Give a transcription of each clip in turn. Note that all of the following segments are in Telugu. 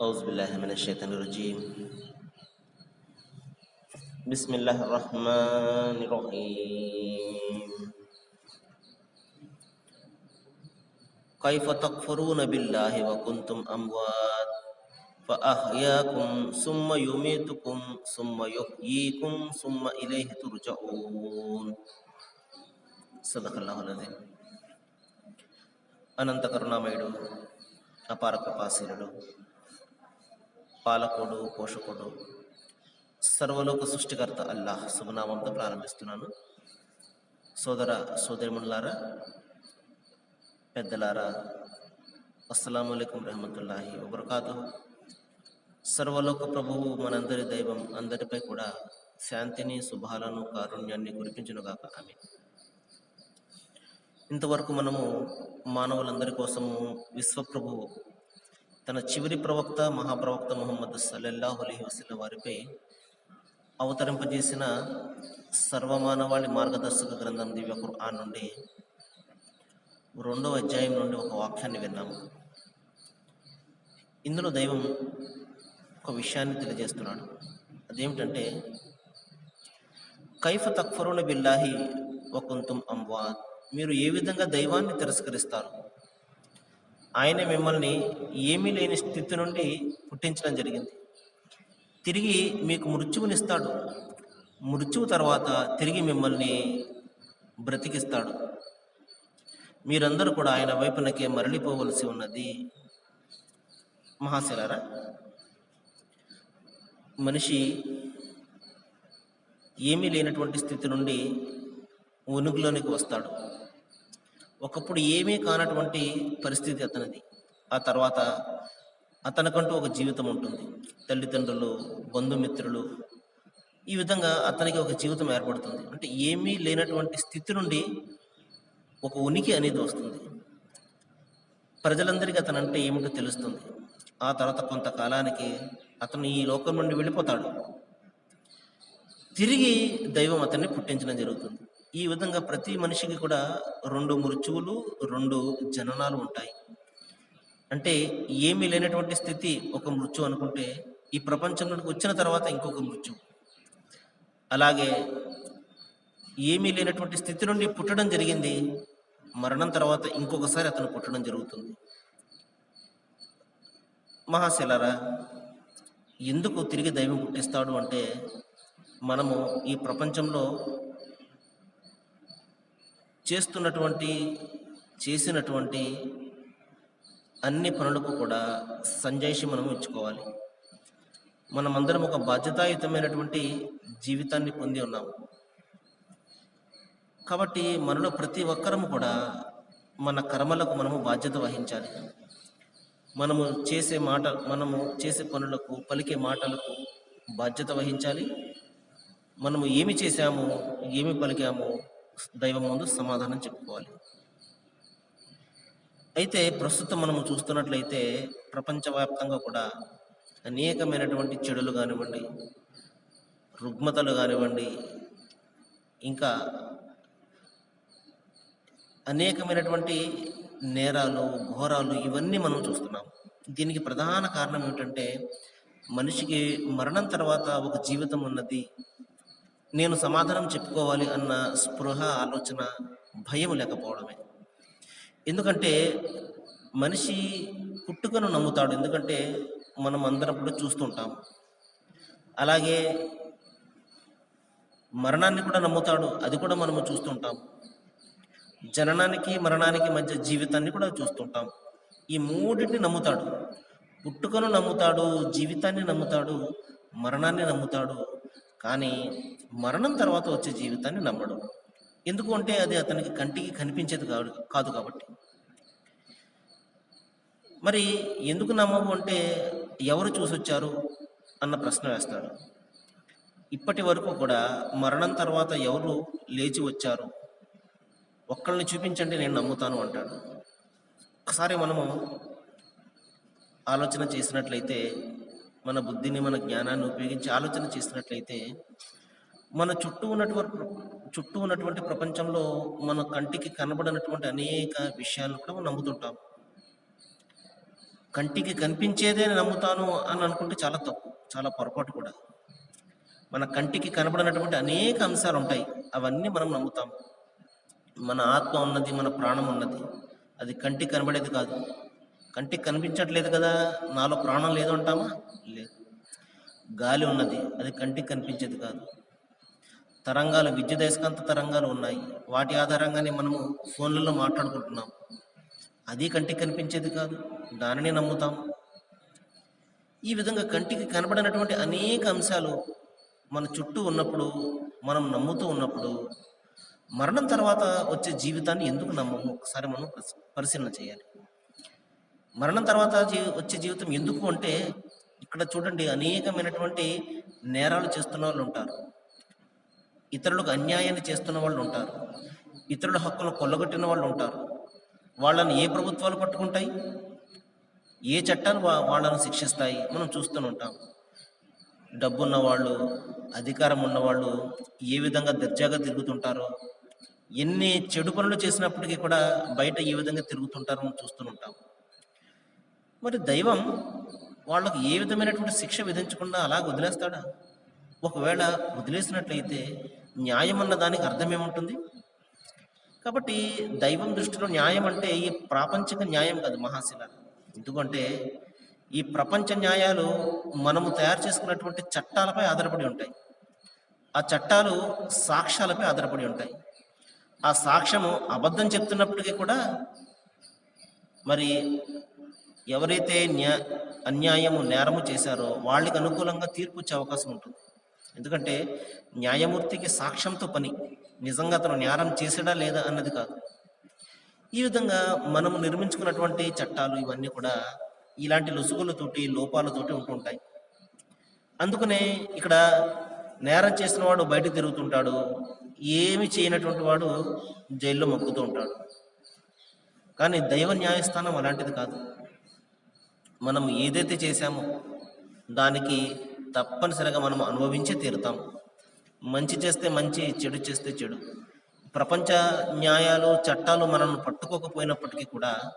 أعوذ بالله من الشيطان الرجيم بسم الله الرحمن الرحيم كيف تكفرون بالله وكنتم أموات فأحياكم ثم يميتكم ثم يحييكم ثم إليه ترجعون صدق الله العظيم అనంత కరుణామయుడు అపార కృపాశీలుడు పాలకుడు పోషకుడు సర్వలోక సృష్టికర్త అల్లాహ్ శుభనామంతో ప్రారంభిస్తున్నాను. సోదర సోదరిమణులారా పెద్దలారా అస్సలం అయికం రహమతుల్లాహి వబర్కాతు సర్వలోక ప్రభువు మనందరి దైవం అందరిపై కూడా శాంతిని శుభాలను కారుణ్యాన్ని కురిపించునుగాక. ఆమె ఇంతవరకు మనము మానవులందరి కోసము విశ్వప్రభువు తన చివరి ప్రవక్త మహాప్రవక్త ముహమ్మద్ సల్లల్లాహు అలీ వసల్లం వారిపై అవతరింపజేసిన సర్వమానవాళి మార్గదర్శక గ్రంథం దివ్య ఖుర్ఆన్ నుండి రెండవ అధ్యాయం నుండి ఒక వాక్యాన్ని విన్నాము. ఇందులో దైవం ఒక విషయాన్ని తెలియజేస్తున్నాడు. అదేమిటంటే కైఫ తక్ఫరుణ బిల్లాహి వకుంతుం అంబాద్ మీరు ఏ విధంగా దైవాన్ని తిరస్కరిస్తారు? ఆయన మిమ్మల్ని ఏమీ లేని స్థితి నుండి పుట్టించడం జరిగింది. తిరిగి మీకు మృత్యువునిస్తాడు మృత్యువు తర్వాత తిరిగి మిమ్మల్ని బ్రతికిస్తాడు. మీరందరూ కూడా ఆయన వైపునకే మరలిపోవలసి ఉన్నది. మహాశిలారా మనిషి ఏమీ లేనటువంటి స్థితి నుండి ఉనుగులోనికి వస్తాడు. ఒకప్పుడు ఏమీ కానటువంటి పరిస్థితి అతనిది. ఆ తర్వాత అతనికంటూ ఒక జీవితం ఉంటుంది. తల్లిదండ్రులు బంధుమిత్రులు ఈ విధంగా అతనికి ఒక జీవితం ఏర్పడుతుంది. అంటే ఏమీ లేనటువంటి స్థితి నుండి ఒక ఉనికి అనేది వస్తుంది. ప్రజలందరికీ అతను అంటే ఏమిటో తెలుస్తుంది. ఆ తర్వాత కొంతకాలానికి అతను ఈ లోకం నుండి వెళ్ళిపోతాడు. తిరిగి దైవం అతన్ని పుట్టించడం జరుగుతుంది. ఈ విధంగా ప్రతి మనిషికి కూడా రెండు మృత్యువులు రెండు జననాలు ఉంటాయి. అంటే ఏమీ లేనటువంటి స్థితి ఒక మృత్యు అనుకుంటే ఈ ప్రపంచంలోకి వచ్చిన తర్వాత ఇంకొక మృత్యు. అలాగే ఏమీ లేనటువంటి స్థితి నుండి పుట్టడం జరిగింది మరణం తర్వాత ఇంకొకసారి అతను పుట్టడం జరుగుతుంది. మహాశిలరా ఎందుకు తిరిగి దైవం పుట్టిస్తాడు అంటే మనము ఈ ప్రపంచంలో చేస్తున్నటువంటి చేసినటువంటి అన్ని పనులకు కూడా సంజాయిషి మనం ఇచ్చుకోవాలి. మనమందరం ఒక బాధ్యతాయుతమైనటువంటి జీవితాన్ని పొంది ఉన్నాము. కాబట్టి మనలో ప్రతి ఒక్కరము కూడా మన కర్మలకు మనము బాధ్యత వహించాలి. మనము చేసే మాట మనము చేసే పనులకు పలికే మాటలకు బాధ్యత వహించాలి. మనము ఏమి చేశాము ఏమి పలికాము దైవం ముందు సమాధానం చెప్పుకోవాలి. అయితే ప్రస్తుతం మనము చూస్తున్నట్లయితే ప్రపంచవ్యాప్తంగా కూడా అనేకమైనటువంటి చెడులు కానివ్వండి రుగ్మతలు కానివ్వండి ఇంకా అనేకమైనటువంటి నేరాలు ఘోరాలు ఇవన్నీ మనం చూస్తున్నాం దీనికి ప్రధాన కారణం ఏమిటంటే మనిషికి మరణం తర్వాత ఒక జీవితం ఉన్నది. నేను సమాధానం చెప్పుకోవాలి అన్న స్పృహ ఆలోచన భయం లేకపోవడమే. ఎందుకంటే మనిషి పుట్టుకను నమ్ముతాడు. ఎందుకంటే మనం అందరప్పుడు చూస్తుంటాం. అలాగే మరణాన్ని కూడా నమ్ముతాడు. అది కూడా మనము చూస్తుంటాం. జననానికి మరణానికి మధ్య జీవితాన్ని కూడా చూస్తుంటాం. ఈ మూడింటిని నమ్ముతాడు. పుట్టుకను నమ్ముతాడు జీవితాన్ని నమ్ముతాడు మరణాన్ని నమ్ముతాడు కానీ మరణం తర్వాత వచ్చే జీవితాన్ని నమ్మడు. ఎందుకు అంటే అది అతనికి కంటికి కనిపించేది కాదు కాదు కాబట్టి. మరి ఎందుకు నమ్మము అంటే ఎవరు చూసొచ్చారు అన్న ప్రశ్న వేస్తాడు ఇప్పటి వరకు కూడా మరణం తర్వాత ఎవరు లేచి వచ్చారు? ఒక్కళ్ళని చూపించండి నేను నమ్ముతాను అంటాడు. ఒకసారి మనము ఆలోచన చేసినట్లయితే మన బుద్ధిని మన జ్ఞానాన్ని ఉపయోగించి ఆలోచన చేసినట్లయితే మన చుట్టూ ఉన్నటువంటి చుట్టూ ఉన్నటువంటి ప్రపంచంలో మన కంటికి కనబడినటువంటి అనేక విషయాలను కూడా మనం నమ్ముతుంటాం. కంటికి కనిపించేదే నమ్ముతాను అని అనుకుంటే చాలా తప్పు చాలా పొరపాటు కూడా. మన కంటికి కనబడినటువంటి అనేక అంశాలు ఉంటాయి అవన్నీ మనం నమ్ముతాం. మన ఆత్మ ఉన్నది మన ప్రాణం ఉన్నది అది కంటికి కనబడేది కాదు. కంటికి కనిపించట్లేదు కదా నాలో ప్రాణం లేదు అంటామా? లేదు. గాలి ఉన్నది అది కంటికి కనిపించేది కాదు. తరంగాలు విద్యుదయస్కాంత తరంగాలు ఉన్నాయి. వాటి ఆధారంగానే మనము ఫోన్లలో మాట్లాడుకుంటున్నాం. అది కంటికి కనిపించేది కాదు దానిని నమ్ముతాం. ఈ విధంగా కంటికి కనబడినటువంటి అనేక అంశాలు మన చుట్టూ ఉన్నప్పుడు మనం నమ్ముతూ ఉన్నప్పుడు మరణం తర్వాత వచ్చే జీవితాన్ని ఎందుకు నమ్మము? ఒకసారి మనం పరిశీ- పరిశీలన చేయాలి. మరణం తర్వాత వచ్చే జీవితం ఎందుకు అంటే ఇక్కడ చూడండి అనేకమైనటువంటి నేరాలు చేస్తున్న వాళ్ళు ఉంటారు. ఇతరులకు అన్యాయాన్ని చేస్తున్న వాళ్ళు ఉంటారు. ఇతరుల హక్కులు కొల్లగొట్టిన వాళ్ళు ఉంటారు. వాళ్ళని ఏ ప్రభుత్వాలు పట్టుకుంటాయి? ఏ చట్టాలు వాళ్ళని వాళ్ళను శిక్షిస్తాయి? మనం చూస్తూనే ఉంటాం. డబ్బున్న వాళ్ళు అధికారం ఉన్నవాళ్ళు ఏ విధంగా దర్జాగా తిరుగుతుంటారో ఎన్ని చెడు పనులు చేసినప్పటికీ కూడా బయట ఏ విధంగా తిరుగుతుంటారో మనం చూస్తూ ఉంటాం. మరి దైవం వాళ్ళకు ఏ విధమైనటువంటి శిక్ష విధించకుండా అలా వదిలేస్తాడా? ఒకవేళ వదిలేసినట్లయితే న్యాయం అన్న దానికి అర్థం ఏముంటుంది కాబట్టి దైవం దృష్టిలో న్యాయం అంటే ఈ ప్రాపంచిక న్యాయం కాదు మహాశిల. ఎందుకంటే ఈ ప్రపంచ న్యాయాలు మనము తయారు చేసుకున్నటువంటి చట్టాలపై ఆధారపడి ఉంటాయి. ఆ చట్టాలు సాక్ష్యాలపై ఆధారపడి ఉంటాయి. ఆ సాక్ష్యము అబద్ధం చెప్తున్నప్పటికీ కూడా మరి ఎవరైతే న్యా అన్యాయము నేరము చేశారో వాళ్ళకి అనుకూలంగా తీర్పు వచ్చే అవకాశం ఉంటుంది. ఎందుకంటే న్యాయమూర్తికి సాక్ష్యంతో పని. నిజంగా అతను నేరం చేసాడా లేదా అన్నది కాదు. ఈ విధంగా మనము నిర్మించుకున్నటువంటి చట్టాలు ఇవన్నీ కూడా ఇలాంటి లొసుగులతోటి లోపాలతోటి ఉంటుంటాయి అందుకనే ఇక్కడ నేరం చేసిన వాడు బయట తిరుగుతుంటాడు. ఏమి చేయనటువంటి వాడు జైల్లో మొక్కుతూ ఉంటాడు. కానీ దైవ న్యాయస్థానం అలాంటిది కాదు. మనం ఏదైతే చేశామో దానికి తప్పనిసరిగా మనం అనుభవించి తీరుతాం. మంచి చేస్తే మంచి చెడు చేస్తే చెడు. ప్రపంచ న్యాయాలు చట్టాలు మనల్ని పట్టుకోకపోయినప్పటికీ కూడా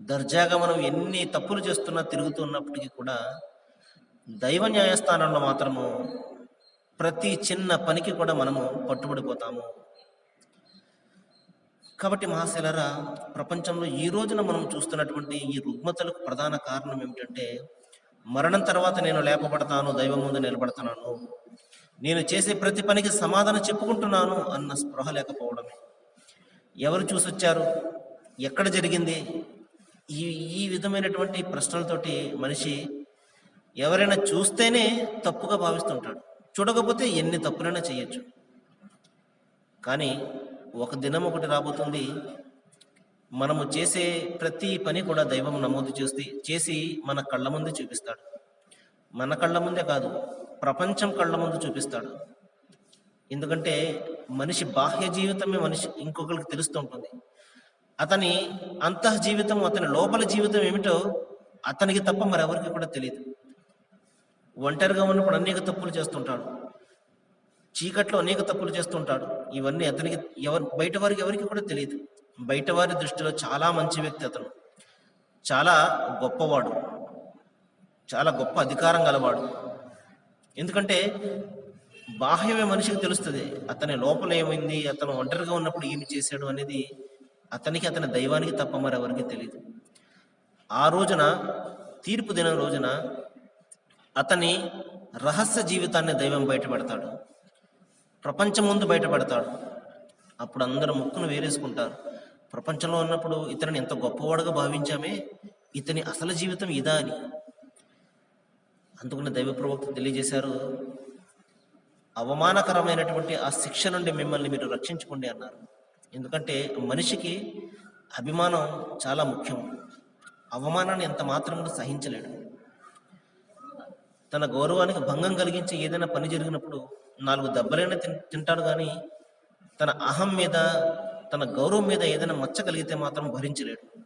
దర్జాగా మనం ఎన్ని తప్పులు చేస్తున్నా తిరుగుతున్నప్పటికీ కూడా దైవ న్యాయస్థానంలో మాత్రము ప్రతి చిన్న పనికి కూడా మనము పట్టుబడిపోతాము. కాబట్టి మహాశైలరా ప్రపంచంలో ఈ రోజున మనం చూస్తున్నటువంటి ఈ రుగ్మతలకు ప్రధాన కారణం ఏమిటంటే మరణం తర్వాత నేను లేపబడతాను దైవం ముందు నిలబడతాను నేను చేసే ప్రతి పనికి సమాధానం చెప్పుకుంటున్నాను అన్న స్పృహ లేకపోవడమే. ఎవరు చూసొచ్చారు? ఎక్కడ జరిగింది? ఈ ఈ విధమైనటువంటి ప్రశ్నలతోటి మనిషి ఎవరైనా చూస్తేనే తప్పుగా భావిస్తుంటాడు. చూడకపోతే ఎన్ని తప్పులైనా చేయొచ్చు. కానీ ఒక దినం ఒకటి రాబోతుంది. మనము చేసే ప్రతి పని కూడా దైవం నమోదు చేసి చేసి మన కళ్ళ ముందే చూపిస్తాడు. మన కళ్ళ ముందే కాదు ప్రపంచం కళ్ళ ముందు చూపిస్తాడు. ఎందుకంటే మనిషి బాహ్య జీవితమే మనిషి ఇంకొకరికి తెలుస్తూ ఉంటుంది. అతని అంతః జీవితం అతని లోపల జీవితం ఏమిటో అతనికి తప్ప మరెవరికి కూడా తెలియదు. ఒంటరిగా ఉన్నప్పుడు అనేక తప్పులు చేస్తుంటాడు. చీకట్లో అనేక తప్పులు చేస్తుంటాడు. ఇవన్నీ అతనికి ఎవరు బయట వారికి ఎవరికి కూడా తెలియదు. బయట వారి దృష్టిలో చాలా మంచి వ్యక్తి అతను. చాలా గొప్పవాడు. చాలా గొప్ప అధికారం గలవాడు. ఎందుకంటే బాహ్యమే మనిషికి తెలుస్తుంది. అతని లోపల ఏమైంది అతను ఒంటరిగా ఉన్నప్పుడు ఏమి చేశాడు అనేది అతనికి అతని దైవానికి తప్ప మరెవరికి తెలియదు ఆ రోజున తీర్పు దినం రోజున అతని రహస్య జీవితాన్ని దైవం బయటపెడతాడు. ప్రపంచం ముందు బయటపడతాడు. అప్పుడు అందరూ ముక్కును వేరేసుకుంటారు. ప్రపంచంలో ఉన్నప్పుడు ఇతనిని ఎంత గొప్పవాడుగా భావించామే? ఇతని అసలు జీవితం ఇదా అని. అందుకున్న దైవ ప్రవక్త తెలియజేశారు అవమానకరమైనటువంటి ఆ శిక్ష నుండి మిమ్మల్ని మీరు రక్షించుకోండి అన్నారు. ఎందుకంటే మనిషికి అభిమానం చాలా ముఖ్యం. అవమానాన్ని ఎంత మాత్రం కూడా సహించలేడు. తన గౌరవానికి భంగం కలిగించి ఏదైనా పని జరిగినప్పుడు నాలుగు దెబ్బలైనా తిన్ తింటాడు కానీ తన అహం మీద తన గౌరవం మీద ఏదైనా మచ్చ కలిగితే మాత్రం భరించలేడు.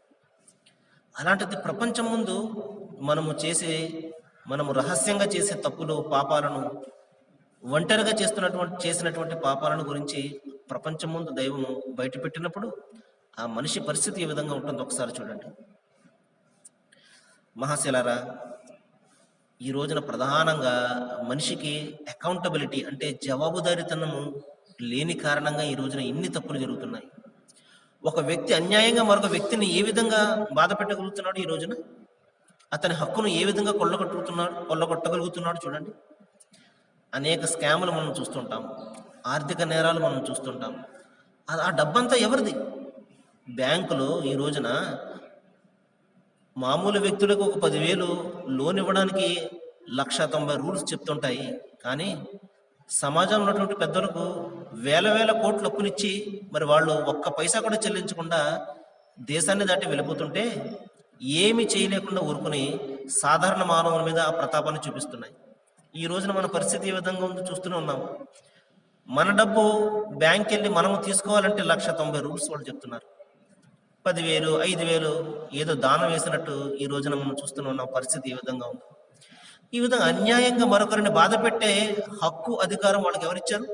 అలాంటిది ప్రపంచం ముందు మనము చేసే మనము రహస్యంగా చేసే తప్పులు పాపాలను ఒంటరిగా చేస్తున్నటువంటి చేసినటువంటి పాపాలను గురించి ప్రపంచం ముందు దైవం బయటపెట్టినప్పుడు ఆ మనిషి పరిస్థితి ఏ విధంగా ఉంటుందో ఒకసారి చూడండి. మహాశిలారా ఈ రోజున ప్రధానంగా మనిషికి అకౌంటబిలిటీ అంటే జవాబుదారీతనము లేని కారణంగా ఈ రోజున ఇన్ని తప్పులు జరుగుతున్నాయి. ఒక వ్యక్తి అన్యాయంగా మరొక వ్యక్తిని ఏ విధంగా బాధ పెట్టగలుగుతున్నాడు ఈ రోజున? అతని హక్కును ఏ విధంగా కొల్లగొట్టుతున్నాడు కొల్లగొట్టగలుగుతున్నాడు చూడండి. అనేక స్కాములు మనం చూస్తుంటాం. ఆర్థిక నేరాలు మనం చూస్తుంటాం. ఆ- ఆ డబ్బంతా ఎవరిది? బ్యాంకులో ఈ రోజున మామూలు వ్యక్తులకు ఒక పదివేలు లోన్ ఇవ్వడానికి లక్ష తొంభై రూల్స్ చెప్తుంటాయి. కానీ సమాజంలో ఉన్నటువంటి పెద్దలకు వేల వేల కోట్లు అప్పునిచ్చి మరి వాళ్ళు ఒక్క పైసా కూడా చెల్లించకుండా దేశాన్ని దాటి వెళ్ళిపోతుంటే ఏమి చేయలేకుండా ఊరుకుని సాధారణ మానవుల మీద ఆ ప్రతాపాన్ని చూపిస్తున్నాయి. ఈ రోజున మన పరిస్థితి ఏ విధంగా ఉందో చూస్తూనే ఉన్నాము. మన డబ్బు బ్యాంక్ వెళ్ళి మనము తీసుకోవాలంటే లక్ష తొంభై రూల్స్ వాళ్ళు చెప్తున్నారు. పదివేలు ఐదు వేలు ఏదో దానం వేసినట్టు ఈ రోజున మనం చూస్తూనే ఉన్న. పరిస్థితి ఈ విధంగా ఉంది. ఈ విధంగా అన్యాయంగా మరొకరిని బాధ పెట్టే హక్కు అధికారం వాళ్ళకి ఎవరిచ్చారు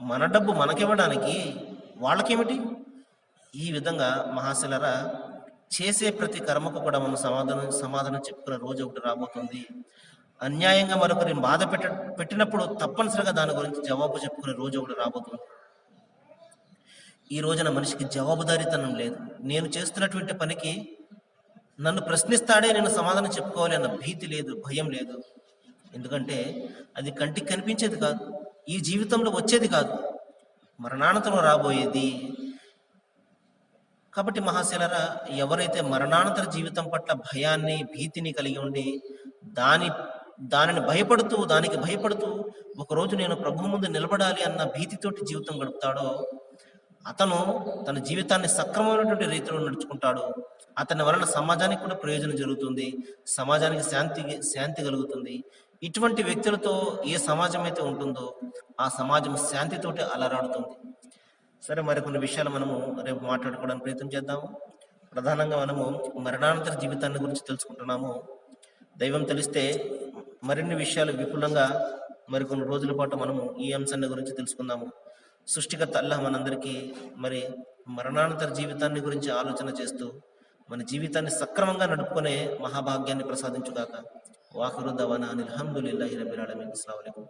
మన డబ్బు మనకివ్వడానికి వాళ్ళకేమిటి? ఈ విధంగా మహాశిలరా చేసే ప్రతి కర్మకు కూడా మనం సమాధానం సమాధానం చెప్పుకునే రోజు ఒకటి రాబోతుంది. అన్యాయంగా మరొకరిని బాధ పెట్ట పెట్టినప్పుడు తప్పనిసరిగా దాని గురించి జవాబు చెప్పుకునే రోజు ఒకటి రాబోతుంది. ఈ రోజున మనిషికి జవాబుదారీతనం లేదు. నేను చేస్తున్నటువంటి పనికి నన్ను ప్రశ్నిస్తాడే నేను సమాధానం చెప్పుకోవాలి అన్న భీతి లేదు భయం లేదు. ఎందుకంటే అది కంటికి కనిపించేది కాదు. ఈ జీవితంలో వచ్చేది కాదు. మరణానంతరం రాబోయేది. కాబట్టి మహాశిలరా ఎవరైతే మరణానంతర జీవితం పట్ల భయాన్ని భీతిని కలిగి ఉండి దాని దానిని భయపడుతూ దానికి భయపడుతూ ఒకరోజు నేను ప్రభు ముందు నిలబడాలి అన్న భీతితోటి జీవితం గడుపుతాడో అతను తన జీవితాన్ని సక్రమమైనటువంటి రీతిలో నడుచుకుంటాడు. అతని వలన సమాజానికి కూడా ప్రయోజనం జరుగుతుంది. సమాజానికి శాంతి శాంతి కలుగుతుంది. ఇటువంటి వ్యక్తులతో ఏ సమాజం అయితే ఉంటుందో ఆ సమాజం శాంతితోటి అలరాడుతుంది. సరే మరికొన్ని విషయాలు మనము రేపు మాట్లాడుకోవడానికి ప్రయత్నం చేద్దాము. ప్రధానంగా మనము మరణానంతర జీవితాన్ని గురించి తెలుసుకుంటున్నాము. దైవం తెలిస్తే మరిన్ని విషయాలు విపులంగా మరికొన్ని రోజుల పాటు మనము ఈ అంశాన్ని గురించి తెలుసుకుందాము. సృష్టికర్త అల్లాహ్ మనందరికీ మరి మరణానంతర జీవితాన్ని గురించి ఆలోచన చేస్తూ మన జీవితాన్ని సక్రమంగా నడుపుకునే మహాభాగ్యాన్ని ప్రసాదించుగాక. వాఖరు దవానా అనిల్ హమ్దులిల్లాహి రబ్బిల్ ఆలమీన్. అస్సలం